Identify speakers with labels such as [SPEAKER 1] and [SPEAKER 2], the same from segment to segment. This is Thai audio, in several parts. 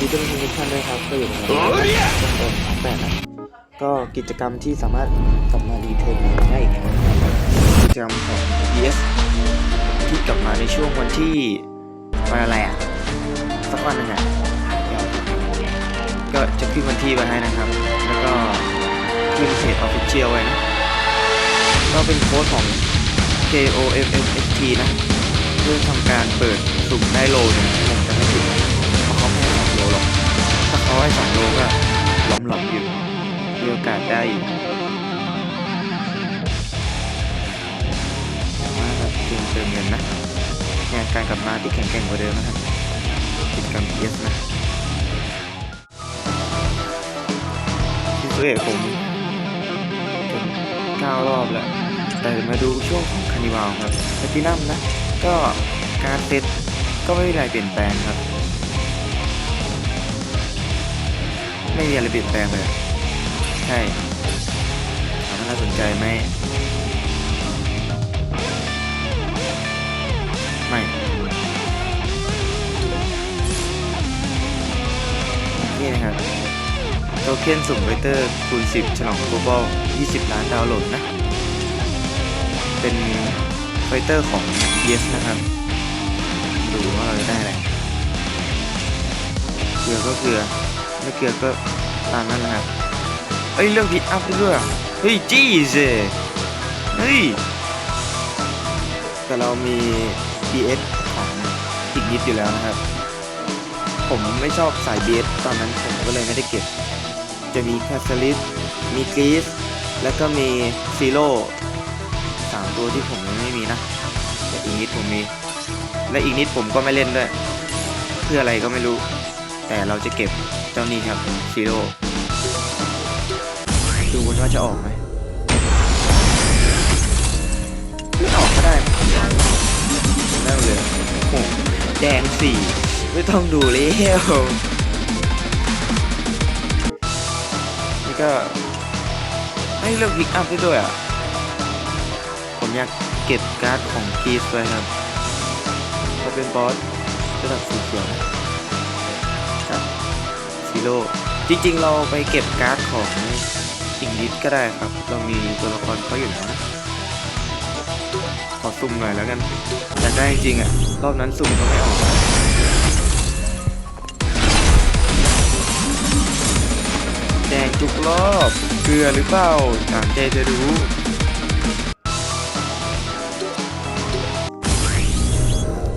[SPEAKER 1] ดีต้อนรับทุกท่านด้วยครับก็อยู่ในต้นต้นสองแปดนะก็กิจกรรมที่สามารถกลับมารีเทิร์นได้อีกครั้งนะครับกิจกรรมของ BS ที่กลับมาในช่วงวันที่วันอะไรอะสักวันหนึงอะก็จะขึ้นวันที่ไว้ให้นะครับ แล้วก็ขึ้นเพจ Official ไว้นะก็เป็นโค้ดของ KOMMST นะเพื่อทำการเปิดสุ่มได้โลหนึงผมจะไม่ผิดาให้สองโลก็หล้อมหลอมอยู่มีโอกาสได้อยู่แต่ว่าแบบเตรียมเติมเงินนะงานการกลับมาที่แข็งแกร่งกว่าเดิมนะครับกิจกรรม PS นะที่สุดเอกผมเก้ารอบแล้วแต่มาดูช่วงของคานิวาลครับแพลตินัมนะ ก็การเซตก็ไม่มีอะไรเปลี่ยนแปลงครับ ไม่มีอะไรเปลี่ยนแปลงเลยอใช่ถามว่าน่าสนใจไหม ไม่ นี่นะครับ โทเค็นสุ่มไวเตอร์คูณ 10 ฉลองโกลบอล20 ล้านดาวน์โหลดนะ เป็นไฟเตอร์ของ Yes นะครับ ดูว่าเราจะได้อะไร เกลือก็เกลือ ไม่เกลือก็ตามนั้นนะครับเอ้ยเรื่องพิกอัพด้วยเฮ้ยจี้เซเฮ้ยแต่เรามี BS ของอีกนิดอยู่แล้วนะครับ ผมไม่ชอบสาย BS ตอนนั้นผมก็เลยไม่ได้เก็บ จะมีแคาสลิสมีกรีสแล้วก็มีซีโร่สามตัวที่ผมยังไม่มีนะแต่อีกนิดผมมี และอีกนิดผมก็ไม่เล่นด้วย เพื่ออะไรก็ไม่รู้ แต่เราจะเก็บเจ้านี้ครับซีโร่ดูกันว่าจะออกไหมไม่ออกก็ได้ได้เลยโอ้โหแดงสี่ไม่ต้องดูแล้วนี่ก็ให้เลือกพิกอัพได้ด้วยอะ ผมอยากเก็บการ์ดของคีสไว้ครับเขาเป็นบอสระดับสีเขียวนะครับ ซีโร่จริงๆ เราไปเก็บการ์ดของอิงลิสก็ได้ครับ เรามีตัวละครเขาอยู่นะขอสุ่มหน่อยแล้วกันอยากได้จริงอะรอบนั้นสุ่มก็ไม่ออกแดงจุกรอบเกลือหรือเปล่าตามใจจะรู้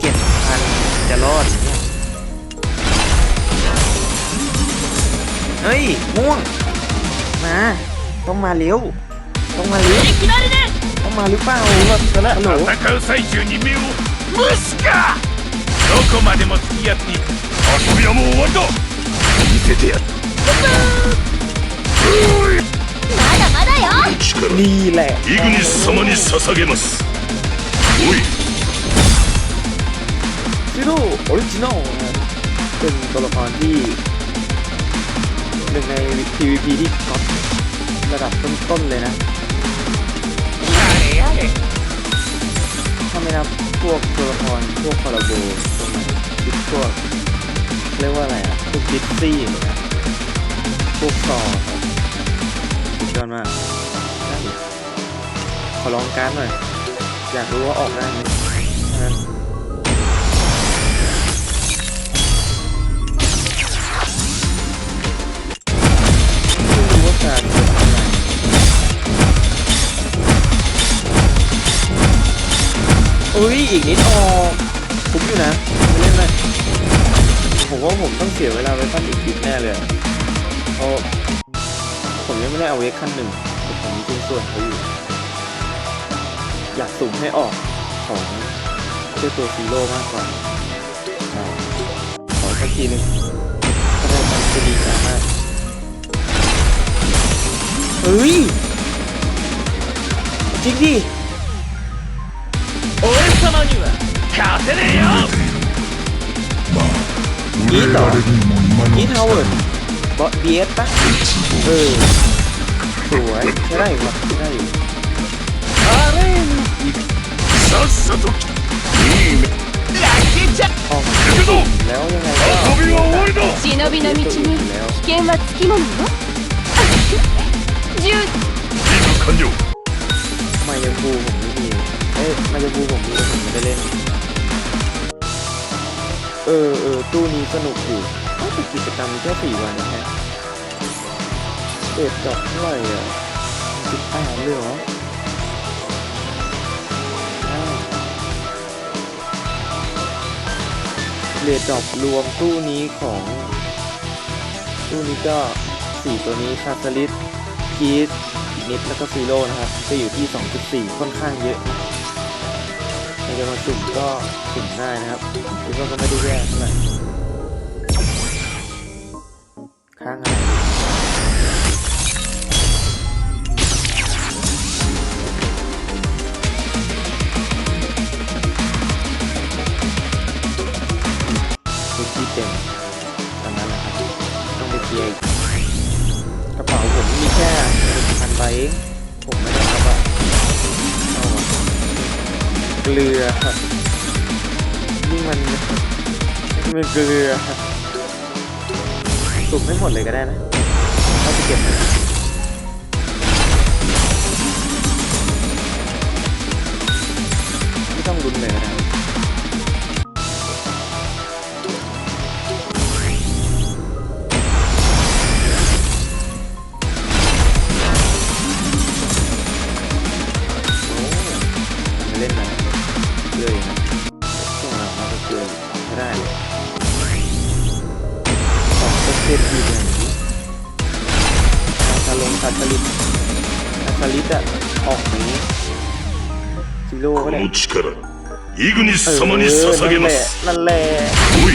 [SPEAKER 1] เจ็ดพันจะรอด เนี่ยเฮ้ย ม่วง มา ต้องมาเร็ว ต้องมาเร็วต้องมาหรือเปล่าแบบฮัลโหล
[SPEAKER 2] 戦う最中に目を無視かどこまでも付き合っていく遊びはもう終わりだ見せてやる
[SPEAKER 3] まだまだよ
[SPEAKER 2] 力
[SPEAKER 1] นี่แหละ
[SPEAKER 2] イグニス様に捧げますおい
[SPEAKER 1] ซิโร่ออริจินอลนะครับเป็นตัวละครที่ หนึ่งใน PVP ที่ก๊อตระดับต้นๆเลยนะถ้าไม่นับพวกตัวละครพวกคาราโบพวกนั้นพวกเรียกว่าอะไรอะพวกดิสซี่พวกซอครับสุดยอดมากขอลองการ์ดหน่อย อยากรู้ว่าออกได้ไหม อีกนิดออกผมอยู่นะไม่เล่นเลยผมว่าผมต้องเสียเวลาไปขั้นอีกนิดแน่เลยอะเพราผมยังไม่ได้เอาเวกขั้นหนึ่งแต่ผมมีชิ้นส่วนเขาอยู่ อยากสุ่มให้ออกของเจ้าตัวซีโร่มากกว่าขอสักทีนึงถ้าได้มันจะดีใจมากเฮ้ยจริงดิ
[SPEAKER 2] 俺様には勝てねえよ
[SPEAKER 1] いいとนี่ทาวเวิร์ดบอสเบียสปะเออ สวยใช้ได้อยู่ครับใช้ได้อยู่อะไร
[SPEAKER 2] さっさといい目ラッキーチャ
[SPEAKER 1] ออก
[SPEAKER 2] 行くぞ
[SPEAKER 1] แล้วยังไงก็
[SPEAKER 2] 遊びは終わりだ
[SPEAKER 3] 試 忍びの道に危険はつきものよ銃
[SPEAKER 2] 任務完了
[SPEAKER 1] เออเออตู้นี้สนุกอยู่เอ้าแต่กิจกรรมแค่สี่วันนะฮะเด็ดดอกเท่าไหร่อะสิบแปดเลยเหรอเรดดอกรวมตู้นี้ของ ตู้นี้ก็สี่ตัวนี้คาสลิสกีสนิดแล้วก็ซีโร่นะครับจะอยู่ที่ 2.4 ค่อนข้างเยอะ จะมาจุ่มก็จุ่มได้นะครับคิดว่าก็ไม่ได้แย่เท่าไหร่ เกลือครับนี่มันนี่มันเกลือสุ่มไม่หมดเลยก็ได้นะถ้าจะเก็บไม่ต้องลุ้นเลยนะ อะออกนี้ซิโร่
[SPEAKER 2] こ
[SPEAKER 1] ก็ได้
[SPEAKER 2] の力イグニス
[SPEAKER 1] เออ
[SPEAKER 2] 様に捧げ
[SPEAKER 1] นั่น
[SPEAKER 2] ま
[SPEAKER 1] แหละ
[SPEAKER 2] す
[SPEAKER 1] นั่นแหละ
[SPEAKER 2] おい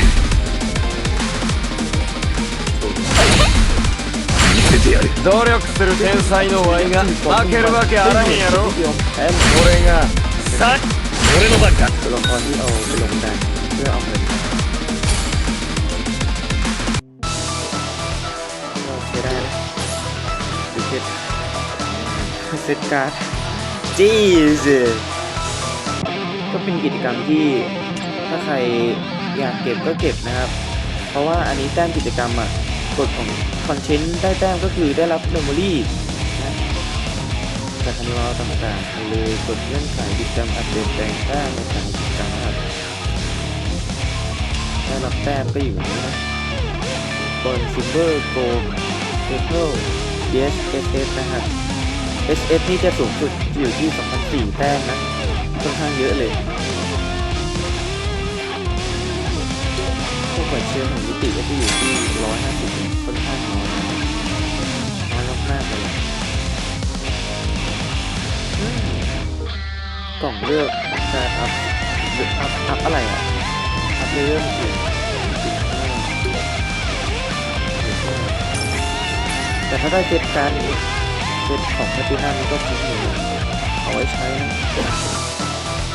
[SPEAKER 2] 見せてやれ
[SPEAKER 4] 努力する天才のワイが負けるわけあらへんやろ
[SPEAKER 1] ยอมแพ้
[SPEAKER 4] 俺がさ俺の番か
[SPEAKER 1] ตัวละครที่เอาไปลงดั เซตการ์ดจีสก็เป็นกิจกรรมที่ถ้าใครอยากเก็บก็เก็บนะครับ เพราะว่าอันนี้แต้มกิจกรรมอะกฎของคอนเทนต์ได้แต้มก็คือได้รับเมมโมรี่นะจากคานิวัลต่างๆเลยกดเงื่อนไขกิจกรรมอัปเดตแต่งแต้มในแต่กิจกรรมนะครับได้รับแต้มก็อยู่อย่างนี้นะบนซิลเวอร์โกลเทเพิลเอสเอสเอสนะครับ SF นี่จะสูงสุดอยู่ที่ 2004 แต้มนะ ค่อนข้างเยอะเลยพวกบัตรเชื่อของมิติก็จะอยู่ที่ 150 ค่อนข้างน้อยน้อยมากๆเลยกล่องเลือกการอัพหรืออัพอัพอะไรอะ อัพเลเวลเปลี่ยนสิบห้าสิบห้าแต่ถ้าได้เจ็ดการนี้ เจ็ดของแพลตินัมก็คุ้มอยู่เอาไว้ใช้นะ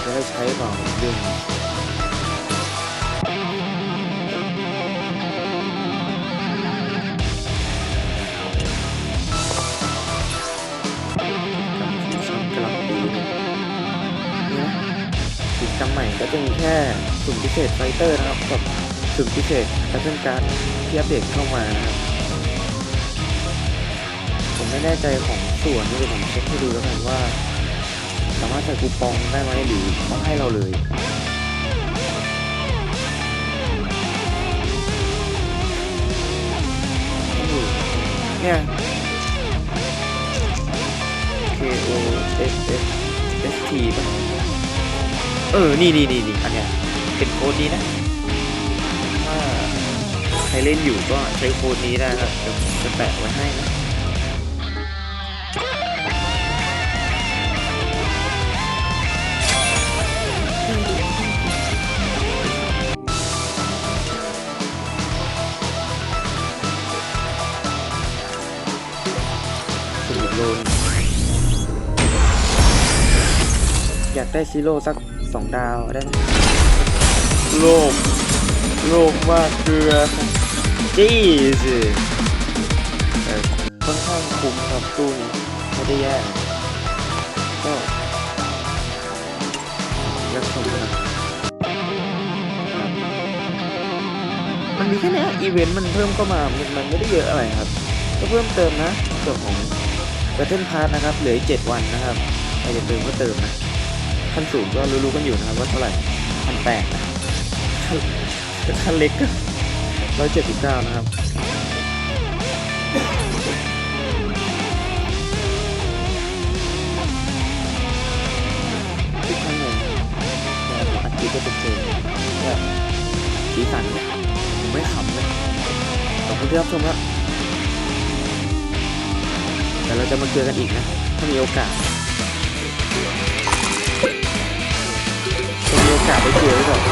[SPEAKER 1] จะได้ใช้เปล่อีกเรื่องหนึ่งกำใหม่ก็จะมีแค่สุ่มพิเศษไฟเตอร์นะครับกับสุ่มพิเศษแพทเทิร์นการ์ดที่อัปเดตเข้ามานะครับ ไม่แน่ใจของส่วนนี่เดี๋ยวผมเช็คให้ดูแล้วกันว่า สามารถใส่คูปองได้ไหมหรือต้องให้เราเลยเนี่ย K O S S S T ป่ะเออ นี่นี่นี่นี่อันเนี้ยเป็นโค้ดนี้นะ ถ้าใครเล่นอยู่ก็ใช้โค้ดนี้ได้ครับ จะแปะไว้ให้นะากได้ซีโร่สักสองดาวได้ไหมโลภโลภมากเกลือจี้สิแต่ค่อนข้างคุ้มครับตู้นี้ไม่ได้แย่นะก็ยังชมนะครับครับมันมีแค่เนี้อีเวนต์มันเพิ่มเข้ามา มันมันไม่ได้เยอะอะไรครับ ก็เพิ่มเติมนะส่วนของ Battle Pass นะครับ เหลืออีก7วันนะครับใครจะเติมก็เติมนะ ขั้นสูงก็รู้ๆกันอยู่นะครับว่าเท่าไหร่พันแปดนะขั้นขั้นเล็กก็ร้อยเจ็ดสิบเก้านะครับทุกครั้งเลยแต่ผมอัดคลิปก็จะเจอแบบสีสันเนี่ยผมไม่ขำเลยขอบคุณที่รับชมครับแต่เราจะมาเจอกันอีกนะ ถ้ามีโอกาส กาสไม่เจอหรือเปล่